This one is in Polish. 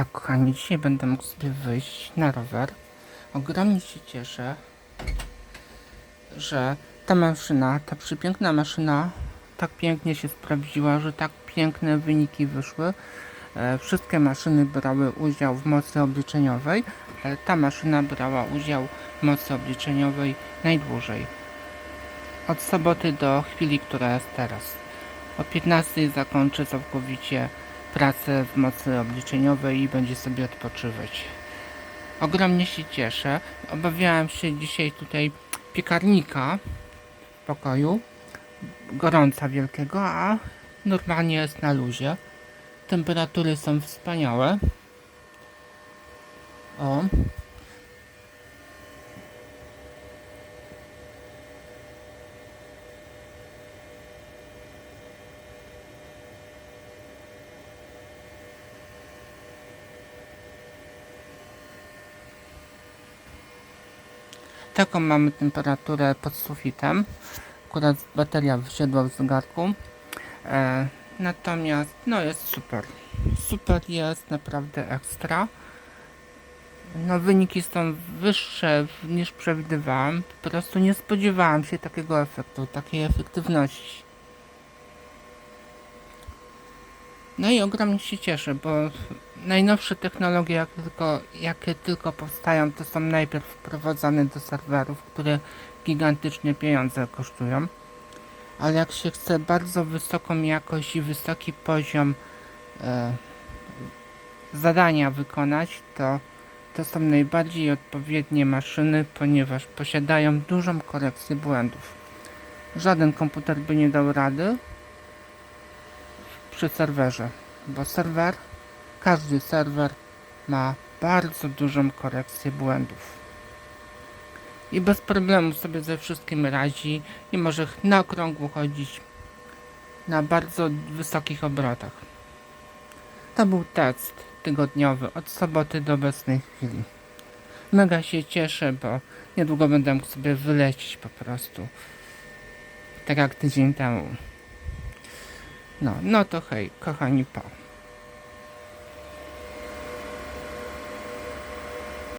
Tak, kochani, dzisiaj będę mógł sobie wyjść na rower. Ogromnie się cieszę, że ta maszyna, ta przepiękna maszyna tak pięknie się sprawdziła, że tak piękne wyniki wyszły. E, wszystkie maszyny brały udział w mocy obliczeniowej, ale ta maszyna brała udział w mocy obliczeniowej najdłużej. Od soboty do chwili, która jest teraz. O 15 zakończy całkowicie pracę w mocy obliczeniowej i będzie sobie odpoczywać. Ogromnie się cieszę. Obawiałem się dzisiaj tutaj piekarnika w pokoju, gorąca wielkiego, a normalnie jest na luzie. Temperatury są wspaniałe. O. Taką mamy temperaturę pod sufitem. Akurat bateria wysiadła w zegarku. E, natomiast no jest super. Super jest naprawdę ekstra. No wyniki są wyższe niż przewidywałem. Po prostu nie spodziewałem się takiego efektu, takiej efektywności. No i ogromnie się cieszę, bo najnowsze technologie, jakie tylko, jakie tylko powstają, to są najpierw wprowadzane do serwerów, które gigantyczne pieniądze kosztują. Ale jak się chce bardzo wysoką jakość i wysoki poziom e, zadania wykonać, to to są najbardziej odpowiednie maszyny, ponieważ posiadają dużą korekcję błędów. Żaden komputer by nie dał rady przy serwerze, bo serwer, każdy serwer ma bardzo dużą korekcję błędów. I bez problemu sobie ze wszystkim radzi i może na okrągło chodzić na bardzo wysokich obrotach. To był test tygodniowy od soboty do obecnej chwili. Mega się cieszę, bo niedługo będę mógł sobie wylecieć po prostu. Tak jak tydzień temu. No, no to hej, kochani, pa.